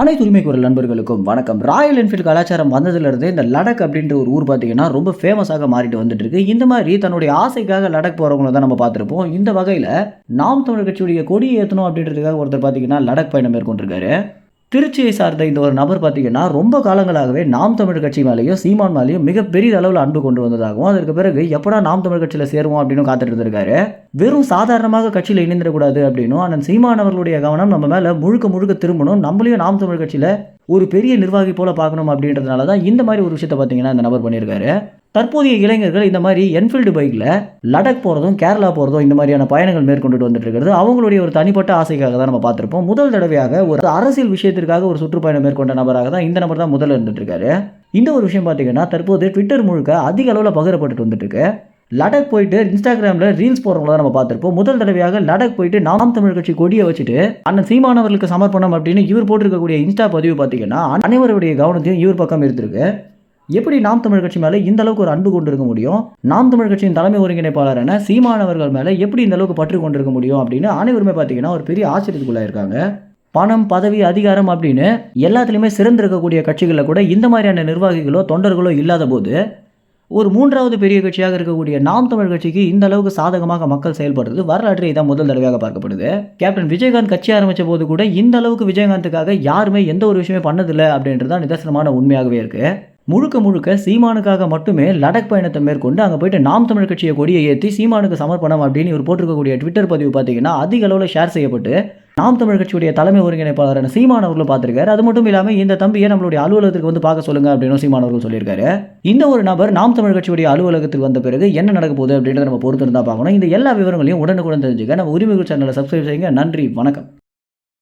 அனைத்து உரிமை குரல் நண்பர்களுக்கும் வணக்கம். ராயல் என்ஃபீல்டு கலாச்சாரம் வந்ததுலேருந்து இந்த லடக் அப்படின்ற ஒரு ஊர் பார்த்தீங்கன்னா ரொம்ப ஃபேமஸாக மாறிட்டு வந்துட்டு இருக்கு. இந்த மாதிரி தன்னுடைய ஆசைக்காக லடக் போகிறவங்கள தான் நம்ம பார்த்துருப்போம். இந்த வகையில் நாம் தமிழர் கட்சியுடைய கொடியை ஏற்றணும் அப்படின்றதுக்காக ஒருத்தர் பார்த்தீங்கன்னா லடக் பயணம் மேற்கொண்டிருக்காரு. திருச்சியை சார்ந்த இந்த ஒரு நபர் பார்த்தீங்கன்னா ரொம்ப காலங்களாகவே நாம் தமிழ் கட்சி மேலேயும் சீமான் மேலேயும் மிகப்பெரிய அளவில் அன்பு கொண்டு வந்ததாகவும் அதற்கு பிறகு எப்படா நாம் தமிழ் கட்சியில் சேருவோம் அப்படின்னு காத்துட்டு இருந்திருக்காரு. வெறும் சாதாரணமாக கட்சியில் இணைந்திடக்கூடாது அப்படின்னும் அண்ணன் சீமான் அவர்களுடைய கவனம் நம்ம மேலே முழுக்க முழுக்க திரும்பணும் நம்மளையும் நாம் தமிழ் கட்சியில் ஒரு பெரிய நிர்வாகி போல பார்க்கணும் அப்படின்றதுனால தான் இந்த மாதிரி ஒரு விஷயத்தை பார்த்தீங்கன்னா இந்த நபர் பண்ணியிருக்காரு. தற்போதைய இளைஞர்கள் இந்த மாதிரி என்ஃபீல்டு பைக்கில் லடக் போகிறதும் கேரளா போகிறதும் இந்த மாதிரியான பயணங்கள் மேற்கொண்டுட்டு வந்துட்டு இருக்கிறது. அவங்களுடைய ஒரு தனிப்பட்ட ஆசைக்காக தான் நம்ம பார்த்துருப்போம். முதல் தடவையாக ஒரு அரசியல் விஷயத்திற்காக ஒரு சுற்றுப்பயணம் மேற்கொண்ட நபராக தான் இந்த நபர் தான் முதல்ல இருந்துட்டு இருக்காரு இந்த ஒரு விஷயம் பார்த்தீங்கன்னா தற்போது ட்விட்டர் முழுக்க அதிக அளவில் பகிரப்பட்டுட்டு வந்துட்டு லடக் போயிட்டு இன்ஸ்டாகிராமில் ரீல்ஸ் போடுறவங்கள நம்ம பார்த்துருப்போம். முதல் தடவையாக லடக் போயிட்டு நாம் தமிழ் கட்சி கொடியை வச்சுட்டு அண்ணன் சீமானவர்களுக்கு சமர்ப்பணம் அப்படின்னு இவர் போட்டிருக்கக்கூடிய இன்ஸ்டா பதிவு பார்த்தீங்கன்னா அனைவருடைய கவனத்தையும் இவர் பக்கம் இருந்திருக்கு எப்படி நாம் தமிழ் கட்சி மேலே இந்த அளவுக்கு ஒரு அன்பு கொண்டு இருக்க முடியும்? நாம் தமிழ் கட்சியின் தலைமை ஒருங்கிணைப்பாளரான சீமானவர்கள் மேலே எப்படி இந்த அளவுக்கு பற்று கொண்டிருக்க முடியும் அப்படின்னு அனைவருமே பார்த்தீங்கன்னா ஒரு பெரிய ஆச்சரியத்துக்குள்ளே இருக்காங்க. பணம் பதவி அதிகாரம் அப்படின்னு எல்லாத்துலேயுமே சிறந்திருக்கக்கூடிய கட்சிகளில் கூட இந்த மாதிரியான நிர்வாகிகளோ தொண்டர்களோ இல்லாத போது ஒரு மூன்றாவது பெரிய கட்சியாக இருக்கக்கூடிய நாம் தமிழ் கட்சிக்கு இந்த அளவுக்கு சாதகமாக மக்கள் செயல்படுறது வரலாற்று இதான் முதல் தடவையாக பார்க்கப்படுது. கேப்டன் விஜயகாந்த் கட்சி ஆரம்பித்த போது கூட இந்த அளவுக்கு விஜயகாந்துக்காக யாருமே எந்த ஒரு விஷயமே பண்ணதில்லை அப்படின்றது தான் நிதர்சனமான உண்மையாகவே இருக்குது முழுக்க முழுக்க சீமானுக்காக மட்டுமே லடக் பயணத்தை மேற்கொண்டு அங்கே போயிட்டு நாம் தமிழ் கட்சியை கொடியை ஏற்றி சீமானுக்கு சமர்ப்பணம் அப்படின்னு இவர் போட்டிருக்கக்கூடிய ட்விட்டர் பதிவு பார்த்தீங்கன்னா அதிக அளவில் ஷேர் செய்யப்பட்டு நாம் தமிழ் கட்சியுடைய தலைமை ஒருங்கிணைப்பாளரான சீமான் அவர்களும் பார்த்துருக்காரு. அது மட்டும் இல்லாமல் இந்த தம்பியை நம்மளுடைய அலுவலகத்துக்கு வந்து பார்க்க சொல்லுங்க அப்படின்னு சீமான் அவர்கள் சொல்லியிருக்காரு. இந்த ஒரு நபர் நாம் தமிழ் கட்சியுடைய அலுவலகத்துக்கு வந்த பிறகு என்ன நடக்க போகுது அப்படின்றத நம்ம பொறுத்து இருந்தால் பார்க்கணும். இந்த எல்லா விவரங்களையும் உடனுக்குடன் தெரிஞ்சுக்க நம்ம உரிமைகள் சேனலை சப்ஸ்கிரைப் செய்யுங்க. நன்றி வணக்கம்.